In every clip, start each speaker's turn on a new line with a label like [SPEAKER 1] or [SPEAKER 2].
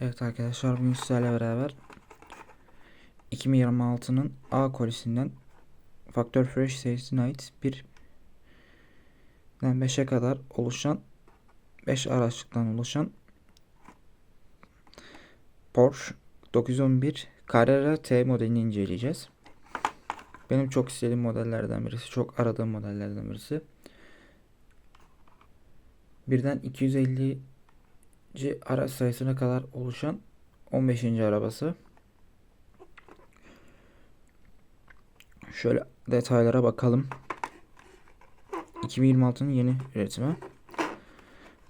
[SPEAKER 1] Evet arkadaşlar bugün sizlerle beraber 2026'nın A kolisinden Factor Fresh serisine ait bir 5'e kadar oluşan 5 araçlıktan oluşan Porsche 911 Carrera T modelini inceleyeceğiz. Benim çok istediğim modellerden birisi, çok aradığım modellerden birisi. Birden 250 C araç sayısına kadar oluşan 15. arabası. Şöyle detaylara bakalım. 2026'nın yeni üretimi.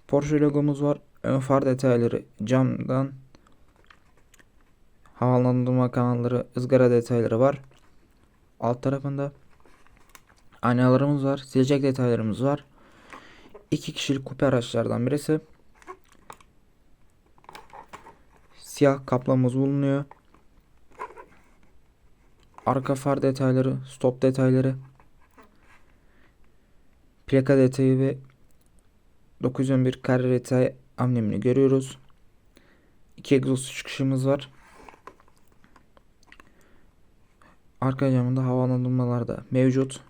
[SPEAKER 1] Porsche logomuz var. Ön far detayları camdan havalandırma kanalları, ızgara detayları var. Alt tarafında aynalarımız var. Silecek detaylarımız var. İki kişilik kupe araçlardan birisi. Siyah kaplamamız bulunuyor. Arka far detayları, stop detayları, plaka detayı ve 911 kare detay amblemini görüyoruz. İki egzoz çıkışımız var. Arka camında havalandırmalar da mevcut.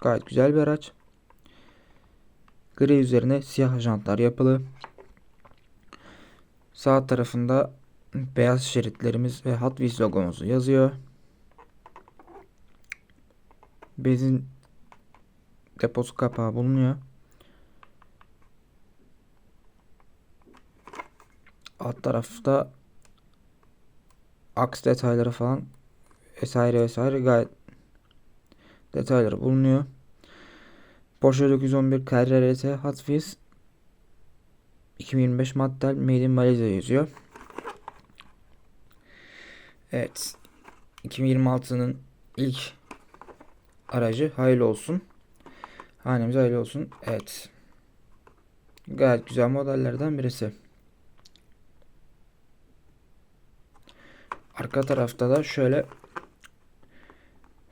[SPEAKER 1] Gayet güzel bir araç. Gri üzerine siyah jantlar yapılı. Sağ tarafında beyaz şeritlerimiz ve Hot Wheels logomuzu yazıyor. Bezin deposu kapağı bulunuyor. Alt tarafta aks detayları falan vesaire vesaire gayet detayları bulunuyor. Porsche 911 Carrera RT Hot Wheels 2025 model Made in Malaysia yazıyor. Evet. 2026'nın ilk aracı hayırlı olsun. Hanemize hayırlı olsun. Evet. Gayet güzel modellerden birisi. Arka tarafta da şöyle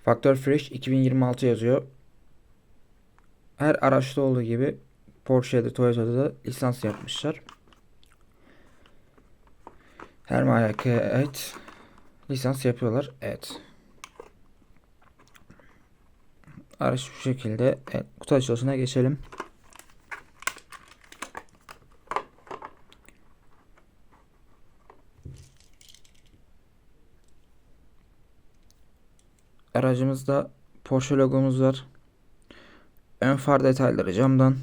[SPEAKER 1] Factor Fresh 2026 yazıyor. Her araçta olduğu gibi Porsche'de Toyota'da da lisans yapmışlar. Her markaya ait lisans yapıyorlar. Evet. Araç bu şekilde. Evet, kutu açılışına geçelim. Aracımızda Porsche logomuz var. Ön far detayları camdan.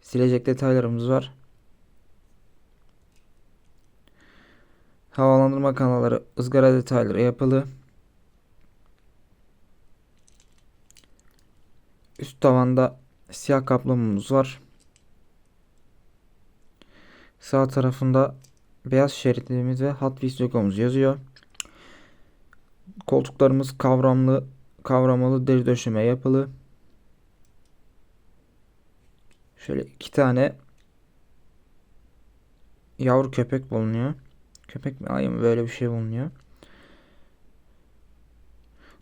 [SPEAKER 1] Silecek detaylarımız var. Havalandırma kanalları, ızgara detayları yapılı. Üst tavanda siyah kaplamamız var. Sağ tarafında beyaz şeritlerimiz ve Hot Wheels logomuz yazıyor. Koltuklarımız kavramlı, kavramalı deri döşeme yapılı. Şöyle iki tane yavru köpek bulunuyor. Köpek mi? Ay mı? Böyle bir şey bulunuyor.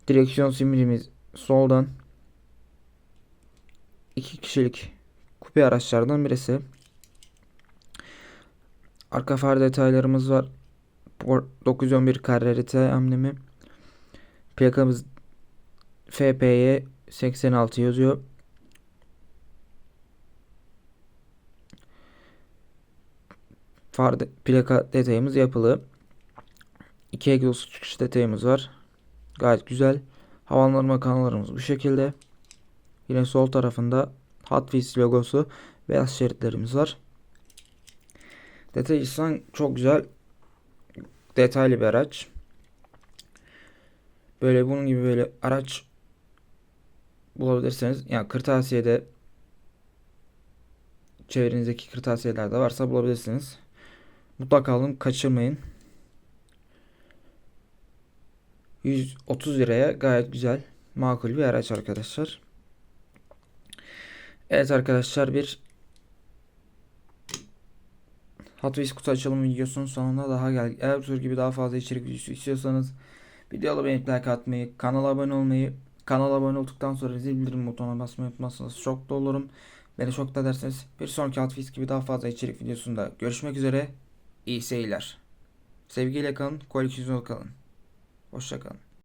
[SPEAKER 1] Direksiyon simidimiz soldan. iki kişilik kupe araçlardan birisi. Arka far detaylarımız var. 911 kararite amblemi. Plakamız FP'ye 86 yazıyor. Far plaka detayımız yapılı. İki egzoz çıkış detayımız var. Gayet güzel. Havalandırma kanallarımız bu şekilde. Yine sol tarafında Hot Wheels logosu beyaz şeritlerimiz var. Detay açısından çok güzel detaylı bir araç. Böyle bunun gibi böyle araç bulabilirseniz yani kırtasiyede çevrenizdeki kırtasiyelerde varsa bulabilirsiniz. Mutlaka alın kaçırmayın. 130 liraya gayet güzel makul bir araç arkadaşlar. Evet arkadaşlar bir Hot Wheels kutu açılımı videosunun sonuna daha geldik. Eğer bu tür gibi daha fazla içerik videosu istiyorsanız videoya beğenip like atmayı, kanala abone olmayı, kanala abone olduktan sonra zil bildirim butonuna basmayı unutmazsanız çok da olurum. Beni çok da derseniz bir sonraki Hot Wheels gibi daha fazla içerik videosunda görüşmek üzere. İyi seyirler. Sevgiyle kalın, koalisyonda kalın. Hoşça kalın.